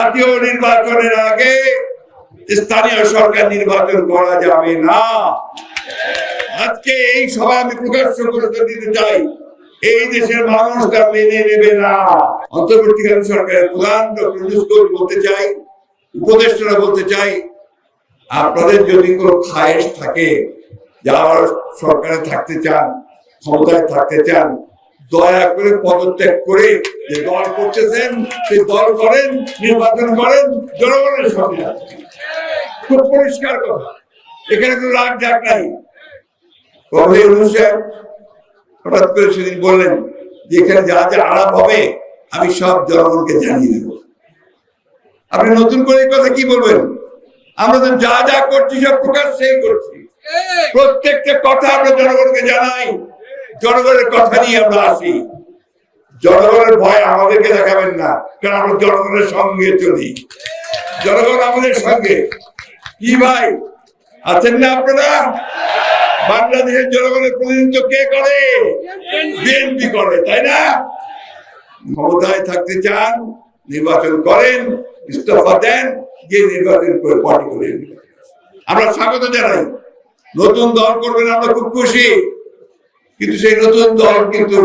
জাতীয় নির্বাচনের আগে স্থানীয় সরকার নির্বাচন করা যাবে না। আজকে এই সভায় আমি প্রকাশ্য করে দিতে চাই, এই দেশের মানুষ তা মেনে নেবে না। অন্তর্বর্তীকালীন সরকারের প্রধান ডক্টর বলতে চাই, উপদেষ্টারা বলতে চাই, আপনাদের যদি কোনো খায়েশ থাকে যে আবার সরকারে থাকতে চান, ক্ষমতায় থাকতে চান দয়া করে পদত্যাগ করে যে দল করতেছেন সে দল করেন নির্বাচন করেন জনগণের সঙ্গে খুব পরিষ্কার কথা। এখানে কোনো রাগ ঢাক নাই। হঠাৎ করে সেদিন বললেন যে এখানে যা যা আলাপ হবে আমি সব জনগণকে জানিয়ে দেব। আপনি নতুন করে এই কথা কি বলবেন? আমরা তো যা যা করছি সব প্রকাশ সেই করছি প্রত্যেকটা কথা আমরা জনগণকে জানাই। জনগণের কথা নিয়ে আমরা আসি। জনগণের ভয় আমাদেরকে দেখাবেন না, কারণ আমরা জনগণের সঙ্গে চলি। জনগণ আমাদের সঙ্গে। কি ভাই, আছেন না আপনারা? বাংলাদেশের জনগণের প্রতিনিধিত্ব কে করে? বিএনপি করে, তাই না? ক্ষমতায় থাকতে চান, নির্বাচন করেন, ইস্তফা দেন, গিয়ে নির্বাচন করে পার্টি করে আমরা স্বাগত জানাই। নতুন দল করবেন, আমরা খুব খুশি। কিন্তু সেই নতুন দল কিন্তু